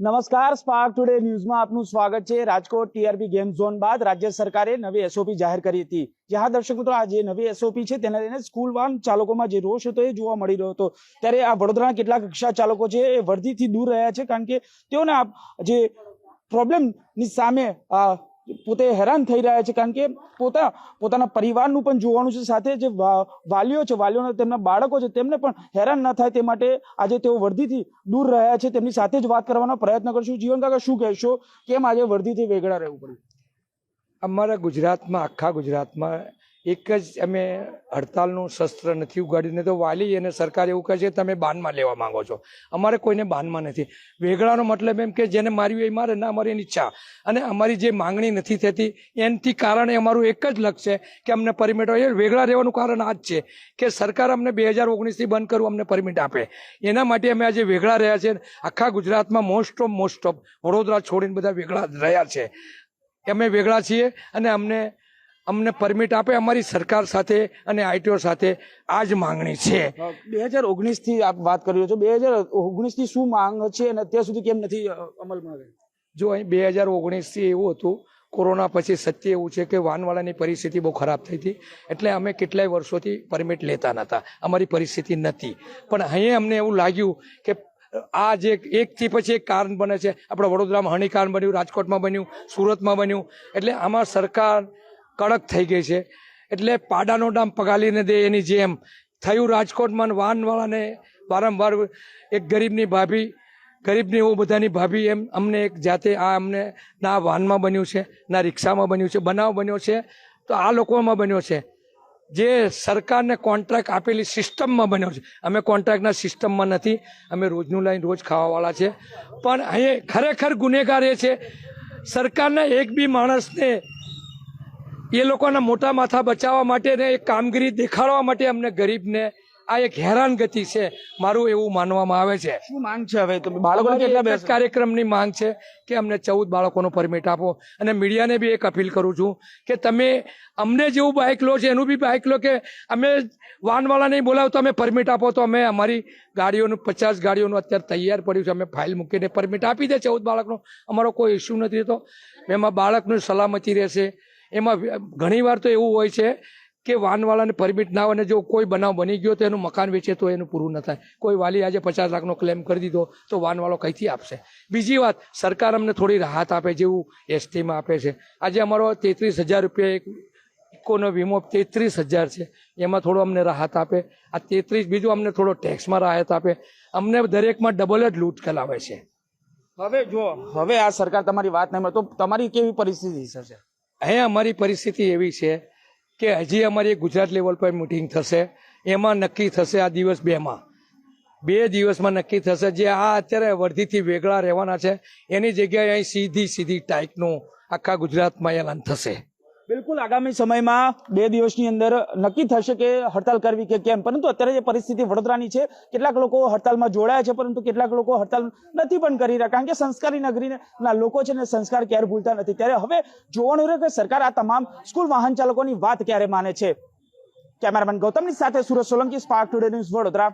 નમસ્કાર spark today ન્યૂઝમાં આપનું સ્વાગત છે. રાજકોટ ટીઆરપી ગેમ ઝોન બાદ રાજ્ય સરકારે નવી એસઓપી જાહેર કરી હતી. જ્યાં દર્શક મિત્રો, આ જે નવી એસઓપી છે, તેને લઈને સ્કૂલ વાહન ચાલકોમાં જે રોષ હતો એ જોવા મળી રહ્યો હતો. ત્યારે આ વડોદરાના કેટલાક રિક્ષા ચાલકો છે, એ વર્ધીથી દૂર રહ્યા છે, કારણ કે તેઓને જે પ્રોબ્લેમની સામે પોતે હેરાન થઈ રહ્યા છે કારણ કે પોતા, પોતાના પરિવારનું પણ જોવાનું છે. સાથે જે વાલીઓ છે, વાલીઓના, તેમના બાળકો છે, તેમને પણ હેરાન ન થાય તે માટે આજે તેઓ વર્ધીથી દૂર રહ્યા છે. તેમની સાથે જ વાત કરવાનો પ્રયત્ન કરશું. જીવન કાકા, શું કહેશો? કેમ આજે વર્ધીથી વેગળા રહેવું પડ્યું? અમારા ગુજરાતમાં, આખા ગુજરાતમાં એક જ અમે હડતાલનું શસ્ત્ર નથી ઉગાડ્યું તો વાલી અને સરકાર એવું કહે છે, તમે બાનમાં લેવા માંગો છો. અમારે કોઈને બાનમાં નથી. વેગળાનો મતલબ એમ કે જેને માર્યું એ મારે, ના મારે એની ઈચ્છા. અને અમારી જે માંગણી નથી થતી, એનથી કારણે અમારું એક જ લક્ષ્ય છે કે અમને પરમિટ હોય વેગળા રહેવાનું કારણ આ જ છે કે સરકાર અમને બે હજાર ઓગણીસથી બંધ કરવું અમને પરમિટ આપે. એના માટે અમે આજે વેગળા રહ્યા છે. આખા ગુજરાતમાં most of most of Vadodara છોડીને બધા વેગળા રહ્યા છે. અમે વેગળા છીએ અને અમને અમને પરમિટ આપે અમારી સરકાર સાથે અને આઈટીઓ સાથે આ જ માંગણી છે. બે હજાર ઓગણીસથી આપ વાત કરી રહ્યો છો. બે હજાર ઓગણીસથી શું માંગ છે અને અત્યાર સુધી કેમ નથી અમલમાં આવે? જો અહીં બે હજાર ઓગણીસથી એવું હતું કોરોના પછી સત્ય એવું છે કે વાનવાળાની પરિસ્થિતિ બહુ ખરાબ થઈ હતી એટલે અમે કેટલાય વર્ષોથી પરમિટ લેતા નહોતા અમારી પરિસ્થિતિ નથી. પણ અહીંયા અમને એવું લાગ્યું કે આ જે એકથી પછી એક કારણ બને છે. આપણે વડોદરામાં હણી કારણ બન્યું રાજકોટમાં બન્યું સુરતમાં બન્યું. એટલે આમાં સરકાર કડક થઈ ગઈ છે. એટલે પાડાનો ડામ પગાલીને દે એની જેમ. થયું રાજકોટમાં વાહનવાળાને વારંવાર એક ગરીબની ભાભી, ગરીબની એવું બધાની ભાભી એમ અમને એક જાતે આ અમને ના વાનમાં બન્યું છે, ના રિક્ષામાં બન્યું છે, બનાવ બન્યો છે. તો આ લોકોમાં બન્યો છે. જે સરકારને કોન્ટ્રાક્ટ આપેલી સિસ્ટમમાં બન્યો છે. અમે કોન્ટ્રાક્ટના સિસ્ટમમાં નથી. અમે રોજનું લાઈન રોજ ખાવાવાળા છે. પણ અહીં ખરેખર ગુનેગાર એ છે. સરકારના એક બી માણસને એ લોકોના મોટા માથા બચાવવા માટે ને એ કામગીરી દેખાડવા માટે અમને ગરીબને આ એક હેરાનગતિ છે મારું એવું માનવામાં આવે છે. શું માંગ છે હવે? તો બાળકોને કેટલા કાર્યક્રમની માંગ છે કે અમને ચૌદ બાળકોનો પરમિટ આપો. અને મીડિયાને બી એક અપીલ કરું છું કે તમે અમને જેવું બાઇક લો છે એનું બી બાઇક લો કે અમે વાનવાળા નહીં બોલાવો તો અમે પરમિટ આપો તો અમે અમારી ગાડીઓનું પચાસ ગાડીઓનું અત્યારે તૈયાર પડ્યું છે. અમે ફાઇલ મૂકીને પરમિટ આપી દે ચૌદ બાળકનો. અમારો કોઈ ઇસ્યુ નથી તો એમાં બાળકનું સલામતી રહેશે. એમાં ઘણીવાર તો એવું હોય છે કે વાનવાળાને પરમિટ ના હોય અને જો કોઈ બનાવ બની ગયો તો એનું મકાન વેચે તો એનું પૂરું ન થાય. કોઈ વાલી આજે પચાસ લાખનો ક્લેમ કરી દીધો તો વાનવાળો કઈથી આપશે? બીજી વાત, સરકાર અમને થોડી રાહત આપે જેવું એસટીમાં આપે છે. આજે અમારો તેત્રીસ હજાર રૂપિયા એક ઇકોનો વીમો તેત્રીસ હજાર છે. એમાં થોડો અમને રાહત આપે. આ તેત્રીસ બીજું અમને થોડો ટેક્સમાં રાહત આપે. અમને દરેકમાં ડબલ જ લૂંટ ખેલાવે છે. હવે જો, હવે આ સરકાર તમારી વાત નહીં તો તમારી કેવી પરિસ્થિતિ થશે અહીંયા અમારી પરિસ્થિતિ એવી છે કે હજી અમારી ગુજરાત લેવલ પર મિટિંગ થશે. એમાં નક્કી થશે આ દિવસ બેમાં. બે દિવસમાં નક્કી થશે જે આ અત્યારે વર્ધીથી વેગળા રહેવાના છે. એની જગ્યાએ અહીં સીધી સીધી ટાઈપનું આખા ગુજરાતમાં એલાન થશે. બિલકુલ, આગામી સમયમાં બે દિવસની અંદર નક્કી થશે કે હડતાલ કરવી કે કેમ. પરંતુ અત્યારે જે પરિસ્થિતિ વડોદરાની છે, કેટલાક લોકો હડતાલમાં જોડાયા છે, પરંતુ કેટલાક લોકો હડતાલ નથી પણ કરી રહ્યા. કારણ કે સંસ્કારી નગરીના લોકો છે ને સંસ્કાર ક્યારે ભૂલતા નથી. ત્યારે હવે જોવાનું રહ્યું કે સરકાર આ તમામ સ્કૂલ વાહન ચાલકોની વાત ક્યારે માને છે. કેમેરામેન ગૌતમની સાથે Surat Solanki, Spark Today News Vadodara.